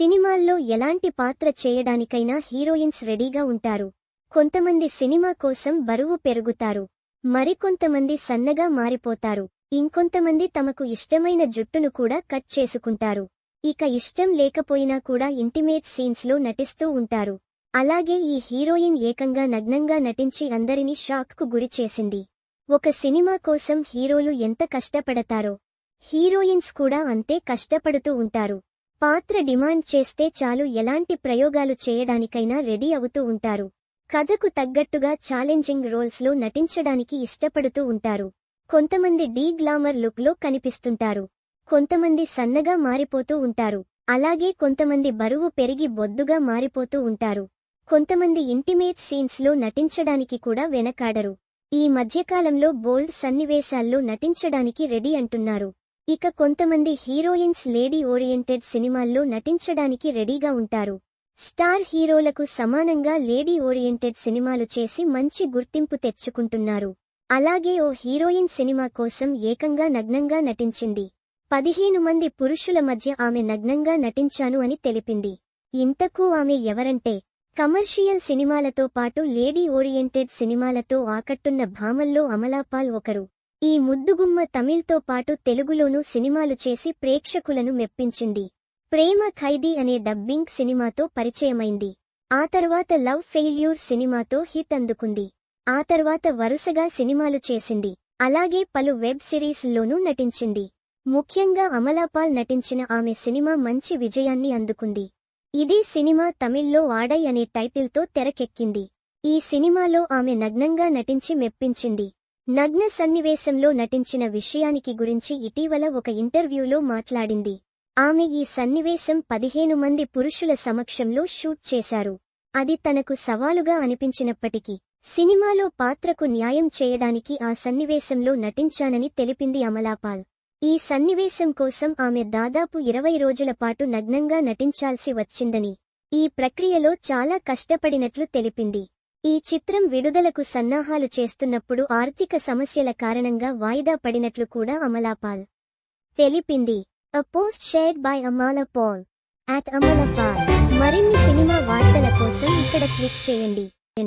సినిమాల్లో ఎలాంటి పాత్ర చేయడానికైనా హీరోయిన్స్ రెడీగా ఉంటారు. కొంతమంది సినిమా కోసం బరువు పెరుగుతారు. మరికొంతమంది సన్నగా మారిపోతారు. ఇంకొంతమంది తమకు ఇష్టమైన జుట్టును కూడా కట్ చేసుకుంటారు. ఇక ఇష్టం లేకపోయినా కూడా ఇంటిమేట్ సీన్స్లో నటిస్తూ ఉంటారు. అలాగే ఈ హీరోయిన్ ఏకంగా నగ్నంగా నటించి అందరినీ షాక్కు గురి చేసింది. ఒక సినిమా కోసం హీరోలు ఎంత కష్టపడతారో. హీరోయిన్స్ కూడా అంతే కష్టపడుతూ ఉంటారు. పాత్ర డిమాండ్ చేస్తే చాలు ఎలాంటి ప్రయోగాలు చేయడానికైనా రెడీ అవుతూ ఉంటారు. కథకు తగ్గట్టుగా ఛాలెంజింగ్ రోల్స్లో నటించడానికి ఇష్టపడుతూ ఉంటారు. కొంతమంది డీ గ్లామర్ లుక్లో కనిపిస్తుంటారు. కొంతమంది సన్నగా మారిపోతూ ఉంటారు. అలాగే కొంతమంది బరువు పెరిగి బొద్దుగా మారిపోతూ ఉంటారు. కొంతమంది ఇంటిమేట్ సీన్స్లో నటించడానికి కూడా వెనకాడరు. ఈ మధ్యకాలంలో బోల్డ్ సన్నివేశాల్లో నటించడానికి రెడీ అంటున్నారు. ఇక కొంతమంది హీరోయిన్స్ లేడీ ఓరియంటెడ్ సినిమాల్లో నటించడానికి రెడీగా ఉంటారు. స్టార్ హీరోలకు సమానంగా లేడీ ఓరియంటెడ్ సినిమాలు చేసి మంచి గుర్తింపు తెచ్చుకుంటున్నారు. అలాగే ఓ హీరోయిన్ సినిమా కోసం ఏకంగా నగ్నంగా నటించింది. పదిహేను మంది పురుషుల మధ్య ఆమె నగ్నంగా నటించాను అని తెలిపింది. ఇంతకు ఆమె ఎవరంటే కమర్షియల్ సినిమాలతో పాటు లేడీ ఓరియంటెడ్ సినిమాలతో ఆకట్టున్న భామల్లో అమలాపాల్ ఒకరు. ఈ ముద్దుగుమ్మ తమిళ్తో పాటు తెలుగులోనూ సినిమాలు చేసి ప్రేక్షకులను మెప్పించింది. ప్రేమ ఖైదీ అనే డబ్బింగ్ సినిమాతో పరిచయమైంది. ఆ తర్వాత లవ్ ఫెయిల్యూర్ సినిమాతో హిట్ అందుకుంది. ఆ తర్వాత వరుసగా సినిమాలు చేసింది. అలాగే పలు వెబ్ సిరీస్లోనూ నటించింది. ముఖ్యంగా అమలాపాల్ నటించిన ఆమె సినిమా మంచి విజయాన్ని అందుకుంది. ఇదే సినిమా తమిళ్ళో ఆడై అనే టైటిల్తో తెరకెక్కింది. ఈ సినిమాలో ఆమె నగ్నంగా నటించి మెప్పించింది. నగ్న సన్నివేశంలో నటించిన విషయానికి గురించి ఇటీవల ఒక ఇంటర్వ్యూలో మాట్లాడింది. ఆమె ఈ సన్నివేశం పదిహేను మంది పురుషుల సమక్షంలో షూట్ చేశారు. అది తనకు సవాలుగా అనిపించినప్పటికీ సినిమాలో పాత్రకు న్యాయం చేయడానికి ఆ సన్నివేశంలో నటించానని తెలిపింది అమలాపాల్ ఈ సన్నివేశం కోసం ఆమె దాదాపు ఇరవై రోజుల పాటు నగ్నంగా నటించాల్సి వచ్చిందని ఈ ప్రక్రియలో చాలా కష్టపడినట్లు తెలిపింది. ఈ చిత్రం విడుదలకు సన్నాహాలు చేస్తున్నప్పుడు ఆర్థిక సమస్యల కారణంగా వాయిదా పడినట్లు కూడా అమలాపాల్ తెలిపింది. A post shared by Amala Paul at Amalapaul మరిన్ని సినిమా వార్తల కోసం ఇక్కడ క్లిక్ చేయండి.